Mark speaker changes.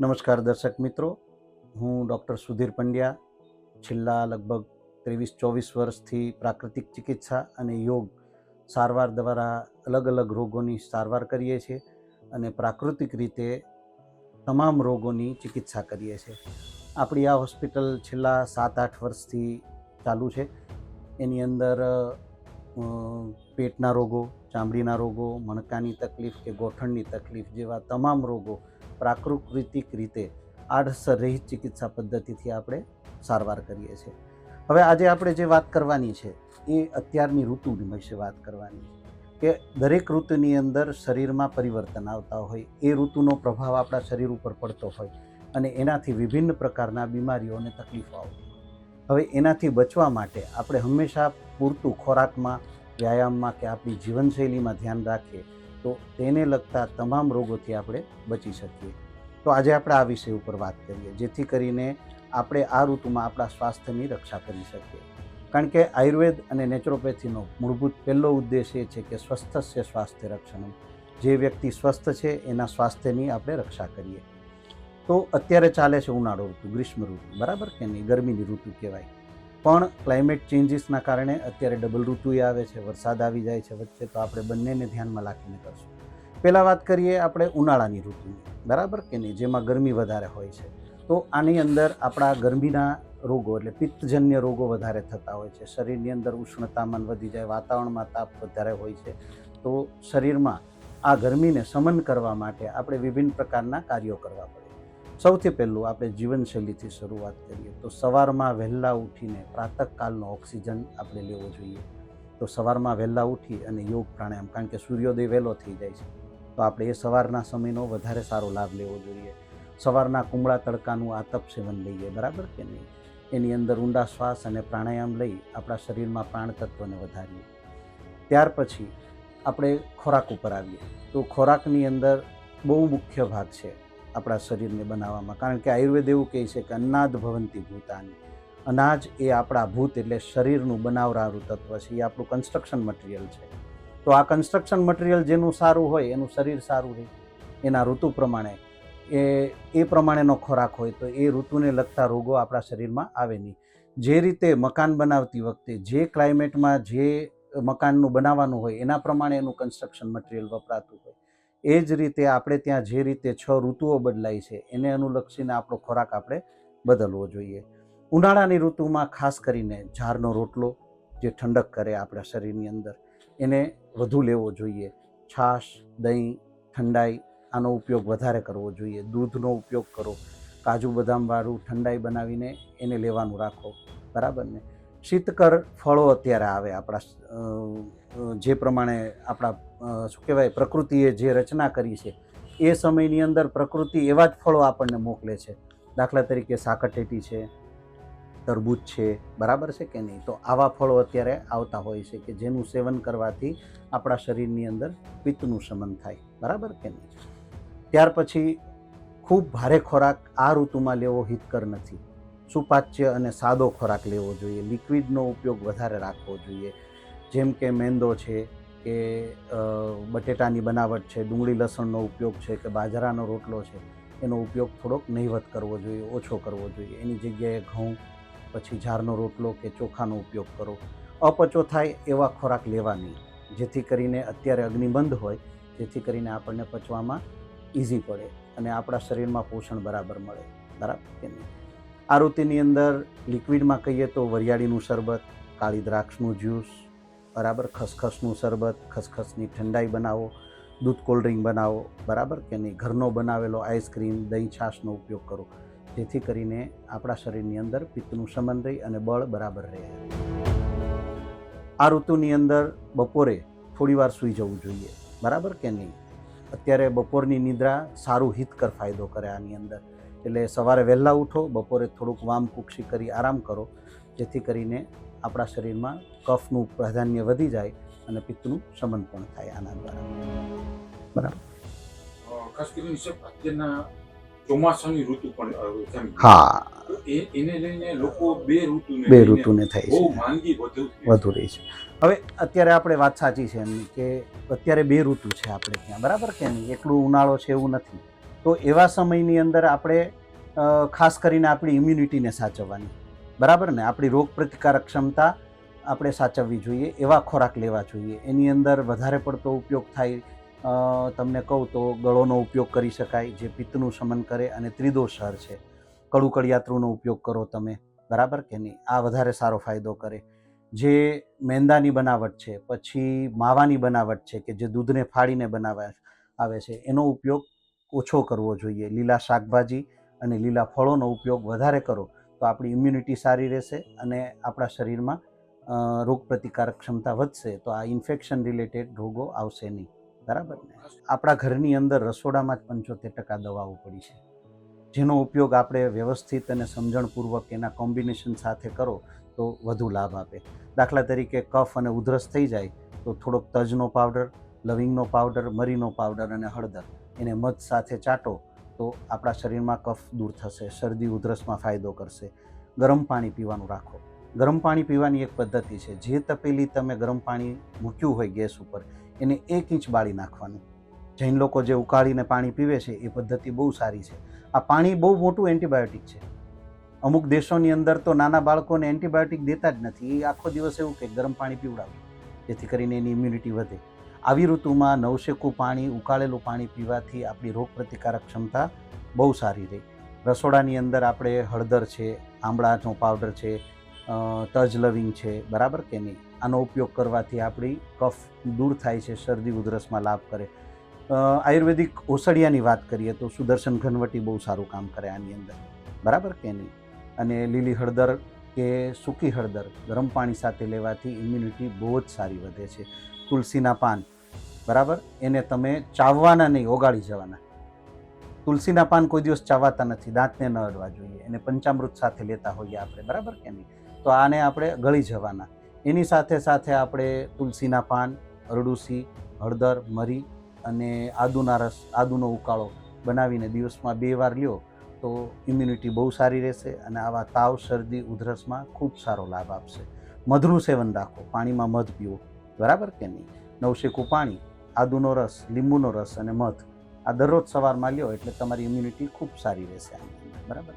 Speaker 1: નમસ્કાર દર્શક મિત્રો, હું ડૉક્ટર સુધીર પંડ્યા. છેલ્લા લગભગ ત્રેવીસ ચોવીસ વર્ષથી પ્રાકૃતિક ચિકિત્સા અને યોગ સારવાર દ્વારા અલગ અલગ રોગોની સારવાર કરીએ છીએ અને પ્રાકૃતિક રીતે તમામ રોગોની ચિકિત્સા કરીએ છીએ. આપણી આ હોસ્પિટલ છેલ્લા સાત આઠ વર્ષથી ચાલુ છે. એની અંદર પેટના રોગો, ચામડીના રોગો, મણકાની તકલીફ કે ગોઠણની તકલીફ જેવા તમામ રોગો પ્રાકૃતિક રીતે આડઅસર રહિત ચિકિત્સા પદ્ધતિથી આપણે સારવાર કરીએ છીએ. હવે આજે આપણે જે વાત કરવાની છે, એ અત્યારની ઋતુ વિશે વાત કરવાની છે કે દરેક ઋતુની અંદર શરીરમાં પરિવર્તન આવતા હોય, એ ઋતુનો પ્રભાવ આપણા શરીર ઉપર પડતો હોય અને એનાથી વિભિન્ન પ્રકારના બીમારીઓ અને તકલીફો આવતી હોય. હવે એનાથી બચવા માટે આપણે હંમેશા પૂરતું ખોરાકમાં, વ્યાયામમાં કે આપણી જીવનશૈલીમાં ધ્યાન રાખીએ તો તેને લગતા તમામ રોગોથી આપણે બચી શકીએ. તો આજે આપણે આ વિષય ઉપર વાત કરીએ, જેથી કરીને આપણે આ ઋતુમાં આપણા સ્વાસ્થ્યની રક્ષા કરી શકીએ. કારણ કે આયુર્વેદ અને નેચરોપેથીનો મૂળભૂત પહેલો ઉદ્દેશ એ છે કે સ્વસ્થ છે સ્વાસ્થ્ય રક્ષણ જે વ્યક્તિ સ્વસ્થ છે, એના સ્વાસ્થ્યની આપણે રક્ષા કરીએ. તો અત્યારે ચાલે છે ઉનાળો ઋતુ, ગ્રીષ્મ ઋતુ, બરાબર કે નહીં? ગરમીની ઋતુ કહેવાય. પણ ક્લાઇમેટ ચેન્જીસના કારણે અત્યારે ડબલ ઋતુએ આવે છે, વરસાદ આવી જાય છે વચ્ચે, તો આપણે બંનેને ધ્યાનમાં રાખીને કરશું. પહેલાં વાત કરીએ આપણે ઉનાળાની ઋતુની, બરાબર કે નહીં? જેમાં ગરમી વધારે હોય છે. તો આની અંદર આપણા ગરમીના રોગો એટલે પિત્તજન્ય રોગો વધારે થતા હોય છે. શરીરની અંદર ઉષ્ણતામાન વધી જાય, વાતાવરણમાં તાપ વધારે હોય છે. તો શરીરમાં આ ગરમીને સમન કરવા માટે આપણે વિભિન્ન પ્રકારના કાર્યો કરવા પડે સૌથી પહેલું આપણે જીવનશૈલીથી શરૂઆત કરીએ. તો સવારમાં વહેલા ઉઠીને પ્રાતઃકાલનો ઓક્સિજન આપણે લેવો જોઈએ. તો સવારમાં વહેલા ઉઠી અને યોગ પ્રાણાયામ, કારણ કે સૂર્યોદય વહેલો થઈ જાય છે. તો આપણે એ સવારના સમયનો વધારે સારો લાભ લેવો જોઈએ. સવારના કુમળા તડકાનું આતપ સેવન લઈએ, બરાબર કે નહીં? એની અંદર ઊંડા શ્વાસ અને પ્રાણાયામ લઈ આપણા શરીરમાં પ્રાણ તત્વને વધારીએ. ત્યાર પછી આપણે ખોરાક ઉપર આવીએ. તો ખોરાકની અંદર બહુ મુખ્ય ભાગ છે. આપણા શરીરને બનાવવામાં. કારણ કે આયુર્વેદ એવું કહે છે કે અન્નાદ ભવંતી ભૂતાની. અનાજ એ આપણા ભૂત એટલે શરીરનું બનાવરારું તત્વ છે. એ આપણું કન્સ્ટ્રક્શન મટીરિયલ છે. તો આ કન્સ્ટ્રક્શન મટીરિયલ જેનું સારું હોય, એનું શરીર સારું રહે. એના ઋતુ પ્રમાણે, એ એ પ્રમાણેનો ખોરાક હોય તો એ ઋતુને લગતા રોગો આપણા શરીરમાં આવે નહીં. જે રીતે મકાન બનાવતી વખતે, જે ક્લાઇમેટમાં જે મકાનનું બનાવવાનું હોય, એના પ્રમાણે એનું કન્સ્ટ્રક્શન મટીરિયલ વપરાતું હોય. એ જ રીતે આપણે ત્યાં જે રીતે છ ઋતુઓ બદલાય છે, એને અનુલક્ષીને આપણો ખોરાક આપણે બદલવો જોઈએ. ઉનાળાની ઋતુમાં ખાસ કરીને ઝારનો રોટલો જે ઠંડક કરે આપણા શરીરની અંદર, એને વધુ લેવો જોઈએ. છાશ, દહીં, ઠંડાઈ, આનો ઉપયોગ વધારે કરવો જોઈએ. દૂધનો ઉપયોગ કરો. કાજુ બદામવાળું ઠંડાઈ બનાવીને એને લેવાનું રાખો. બરાબર ને? શીતકર ફળો અત્યારે આવે આપણા જે પ્રમાણે આપણા શું કહેવાય, પ્રકૃતિએ જે રચના કરી છે, એ સમયની અંદર પ્રકૃતિ એવા જ ફળો આપણને મોકલે છે. દાખલા તરીકે સાકરટેટી છે, તરબૂચ છે, બરાબર છે કે નહીં? તો આવા ફળો અત્યારે આવતા હોય છે કે જેનું સેવન કરવાથી આપણા શરીરની અંદર પિત્તનું શમન થાય. બરાબર કે નહીં? ત્યાર પછી ખૂબ ભારે ખોરાક આ ઋતુમાં લેવો હિતકર નથી. સુપાચ્ય અને સાદો ખોરાક લેવો જોઈએ. લિક્વિડનો ઉપયોગ વધારે રાખવો જોઈએ. જેમ કે મેંદો છે કે બટેટાની બનાવટ છે, ડુંગળી લસણનો ઉપયોગ છે કે બાજરાનો રોટલો છે, એનો ઉપયોગ થોડોક નહીવત કરવો જોઈએ, ઓછો કરવો જોઈએ. એની જગ્યાએ ઘઉં, પછી ઝારનો રોટલો કે ચોખાનો ઉપયોગ કરો. અપચો થાય એવા ખોરાક લેવા નહીં જેથી કરીને અત્યારે અગ્નિબંધ હોય, જેથી કરીને આપણને પચવામાં ઇઝી પડે અને આપણા શરીરમાં પોષણ બરાબર મળે. બરાબર કે નહીં? આ ઋતુની અંદર લિક્વિડમાં કહીએ તો વરિયાળીનું શરબત, કાળી દ્રાક્ષનું જ્યુસ બરાબર? ખસખસનું શરબત, ખસખસની ઠંડાઈ બનાવો, દૂધ કોલ્ડ ડ્રિંક બનાવો, બરાબર? કે નહીં? ઘરનો બનાવેલો આઈસ્ક્રીમ દહીં છાશનો ઉપયોગ કરો. જેથી કરીને આપણા શરીરની અંદર પિત્તનું શમન રહી અને બળ બરાબર રહે. આ ઋતુની અંદર બપોરે થોડીવાર સૂઈ જવું જોઈએ. બરાબર કે નહીં? અત્યારે બપોરની નિદ્રા સારું હિતકર ફાયદો કરે આની અંદર. એટલે સવારે વહેલા ઉઠો, બપોરે થોડુંક વામ કુક્ષી કરી આરામ કરો, જેથી કરીને આપણા શરીરમાં કફનું પ્રાધાન્ય વધી જાય અને પિત્તનું શમન પણ થાય આના દ્વારા. બરાબર.
Speaker 2: ખાસ કરીને અત્યારના ચોમાસાની ઋતુ પણ.
Speaker 1: હા.
Speaker 2: એને લઈને લોકો બે ઋતુને
Speaker 1: બે ઋતુને થાય છે.
Speaker 2: માંદગી વધુ
Speaker 1: વધુ રહી છે. હવે અત્યારે આપણે વાત સાચી છે એમની કે અત્યારે બે ઋતુ છે આપણે ત્યાં બરાબર કે નહીં? એકલું ઉનાળો છે એવું નથી. તો એવા સમયની અંદર આપણે ખાસ કરીને આપણી ઇમ્યુનિટીને સાચવવાની. બરાબર ને? આપણી રોગ પ્રતિકારક ક્ષમતા આપણે સાચવવી જોઈએ, એવા ખોરાક લેવા જોઈએ. એની અંદર વધારે પડતો ઉપયોગ થાય તમને કહું તો ગળોનો ઉપયોગ કરી શકાય, જે પિત્તનું શમન કરે અને ત્રિદોષહર છે. કડુકડિયાત્રુનો ઉપયોગ કરો તમે, બરાબર કે નહીં? આ વધારે સારો ફાયદો કરે. જે મેંદાની બનાવટ છે, પછી માવાની બનાવટ છે કે જે દૂધને ફાડીને બનાવા આવે છે, એનો ઉપયોગ ઓછો કરવો જોઈએ. લીલા શાકભાજી અને લીલા ફળોનો ઉપયોગ વધારે કરો. તો આપણી ઇમ્યુનિટી સારી રહેશે અને આપણા શરીરમાં રોગપ્રતિકારક રોગ પ્રતિકારક ક્ષમતા વધશે, તો આ ઇન્ફેક્શન રિલેટેડ રોગો આવશે નહીં. બરાબર ને? આપણા ઘરની અંદર રસોડામાં જ પંચોતેર ટકા દવાઓ પડી છે. જેનો ઉપયોગ આપણે વ્યવસ્થિત અને સમજણપૂર્વક એના કોમ્બિનેશન સાથે કરો, તો વધુ લાભ આપે. દાખલા તરીકે કફ અને ઉધરસ થઈ જાય, તો થોડોક તજનો પાવડર, લવિંગનો પાવડર, મરીનો પાવડર અને હળદર. એને મધ સાથે ચાટો તો આપણા શરીરમાં કફ દૂર થશે, શરદી, ઉધરસમાં ફાયદો કરશે. ગરમ પાણી પીવાનું રાખો. ગરમ પાણી પીવાની એક પદ્ધતિ છે, જે તપેલી તમે ગરમ પાણી મૂક્યું હોય ગેસ ઉપર, એને એક ઇંચ બાળી નાખવાનું. જૈન લોકો જે ઉકાળીને પાણી પીવે છે, એ પદ્ધતિ બહુ સારી છે. આ પાણી બહુ મોટું એન્ટીબાયોટિક છે. અમુક દેશોની અંદર તો નાના બાળકોને એન્ટીબાયોટિક દેતા જ નથી. એ આખો દિવસ એવું કે ગરમ પાણી પીવડાવે, જેથી કરીને એની ઇમ્યુનિટી વધે. આવી ઋતુમાં નવશેકું પાણી, ઉકાળેલું પાણી પીવાથી આપણી રોગ પ્રતિકારક ક્ષમતા બહુ સારી રહે. રસોડાની અંદર આપણે હળદર છે આંબળાનો પાવડર છે તજ લવિંગ છે, બરાબર કે નહીં? આનો ઉપયોગ કરવાથી આપણી કફ દૂર થાય છે, શરદી, ઉધરસમાં લાભ કરે. આયુર્વેદિક ઓસડિયાની વાત કરીએ તો સુદર્શન ઘનવટી બહુ સારું કામ કરે આની અંદર. બરાબર કે નહીં? અને લીલી હળદર કે સૂકી હળદર ગરમ પાણી સાથે લેવાથી ઇમ્યુનિટી બહુ જ સારી વધે છે. તુલસીના પાન. બરાબર? એને તમે ચાવવાના નહીં, ઓગાળી જવાના. તુલસીના પાન કોઈ દિવસ ચાવાતા નથી, દાંતને ન અડવા જોઈએ. એને પંચામૃત સાથે લેતા હોઈએ આપણે, બરાબર કે નહીં? તો આને આપણે ગળી જવાના. એની સાથે સાથે આપણે તુલસીના પાન, અરડુસી, હળદર, મરી અને આદુના રસ, આદુનો ઉકાળો બનાવીને દિવસમાં બે વાર લ્યો તો ઇમ્યુનિટી બહુ સારી રહેશે અને આવા તાવ, શરદી, ઉધરસમાં ખૂબ સારો લાભ આપશે. મધનું સેવન રાખો, પાણીમાં મધ પીવો. બરાબર કે નહીં? નવશેકું પાણી, આદુનો રસ, લીંબુનો રસ અને મધ આ દરરોજ સવારમાં લ્યો એટલે તમારી ઇમ્યુનિટી ખૂબ સારી રહેશે બરાબર?